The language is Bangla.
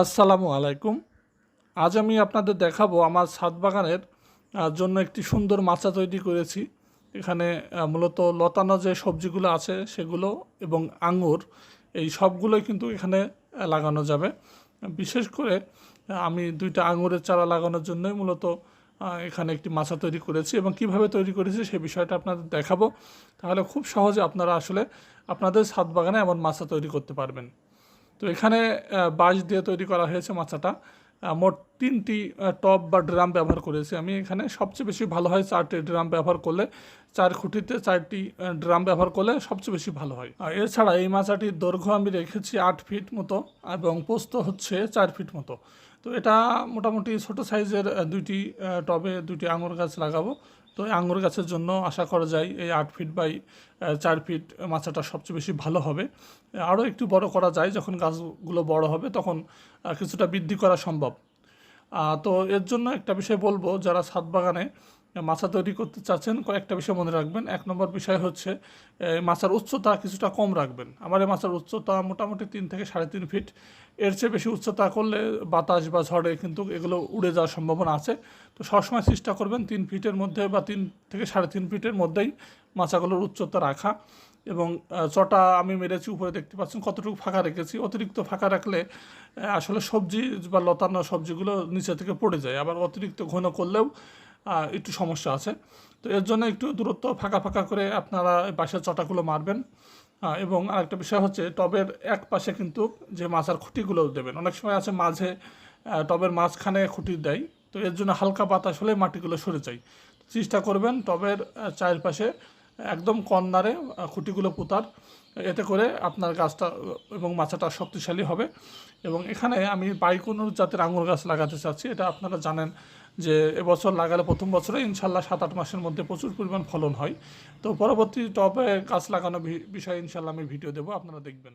আসসালামু আলাইকুম। আজ আমি আপনাদের দেখাবো আমার ছাদ বাগানের জন্য একটি সুন্দর মাচা তৈরি করেছি। এখানে মূলত লতানো যে সবজিগুলো আছে সেগুলো এবং আঙুর, এই সবগুলোই কিন্তু এখানে লাগানো যাবে। বিশেষ করে আমি দুইটা আঙুরের চারা লাগানোর জন্যই মূলত এখানে একটি মাছা তৈরি করেছি এবং কীভাবে তৈরি করেছি সেই বিষয়টা আপনাদের দেখাবো। তাহলে খুব সহজে আপনারা আসলে আপনাদের ছাদ বাগানে এমন মাছা তৈরি করতে পারবেন। তো এখানে বাঁশ দিয়ে তৈরি করা হয়েছে মাচাটা মোট তিনটি টব বা ড্রাম ব্যবহার করেছি আমি। এখানে সবচেয়ে বেশি ভালো হয় চারটি ড্রাম ব্যবহার করলে, চার খুঁটিতে চারটি ড্রাম ব্যবহার করলে সবচেয়ে বেশি ভালো হয়। আর এছাড়া এই মাচাটির দৈর্ঘ্য আমি রেখেছি আট ফিট মতো এবং পোস্ত হচ্ছে চার ফিট মতো। তো এটা মোটামুটি ছোট সাইজের দুইটি টবে দুইটি আঙুর গাছ লাগাবো। তো এই আঙুর গাছের জন্য আশা করা যায় এই আট ফিট বাই চার ফিট মাচাটা সবচেয়ে বেশি ভালো হবে। আরও একটু বড় করা যায়, যখন গাছগুলো বড় হবে তখন কিছুটা বৃদ্ধি করা সম্ভব। তো এর জন্য একটা বিষয় বলব, যারা ছাদ বাগানে মাছা তৈরি করতে চাচ্ছেন, কয়েকটা বিষয় মনে রাখবেন। এক নম্বর বিষয় হচ্ছে মাছার উচ্চতা কিছুটা কম রাখবেন। আমার এই মাছার উচ্চতা মোটামুটি তিন থেকে সাড়ে তিন ফিট। এর চেয়ে বেশি উচ্চতা করলে বাতাস বা ঝড়ে কিন্তু এগুলো উড়ে যাওয়ার সম্ভাবনা আছে। তো সবসময় চেষ্টা করবেন তিন ফিটের মধ্যে বা তিন থেকে সাড়ে তিন ফিটের মধ্যেই মাছাগুলোর উচ্চতা রাখা। এবং চটা আমি মেরেছি, উপরে দেখতে পাচ্ছেন কতটুকু ফাঁকা রেখেছি। অতিরিক্ত ফাঁকা রাখলে আসলে সবজি বা লতানো সবজিগুলো নিচে থেকে পড়ে যায়। আবার অতিরিক্ত ঘন করলেও একটু সমস্যা আছে। তো এর জন্য একটু দূরত্ব ফাঁকা ফাঁকা করে আপনারা পাশের চটাগুলো মারবেন। এবং আরেকটা বিষয় হচ্ছে টবের এক পাশে কিন্তু যে মাছার খুঁটিগুলো দেবেন। অনেক সময় আছে মাঝে টবের মাঝখানে খুঁটি দেয়। তো এর জন্য হালকা বাতাস হলে মাটিগুলো সরে যায়। চেষ্টা করবেন টবের চারপাশে একদম কর্নারে খুঁটিগুলো পোতার। এতে করে আপনার গাছটা এবং মাছাটা শক্তিশালী হবে। এবং এখানে আমি বাইকুনুর জাতের আঙুর গাছ লাগাতে চাচ্ছি। এটা আপনারা জানেন যে এবছর লাগালে প্রথম বছরে ইনশাল্লাহ সাত আট মাসের মধ্যে প্রচুর পরিমাণ ফলন হয়। তো পরবর্তী টপে গাছ লাগানো বিষয়ে ইনশাল্লাহ আমি ভিডিও দেবো, আপনারা দেখবেন।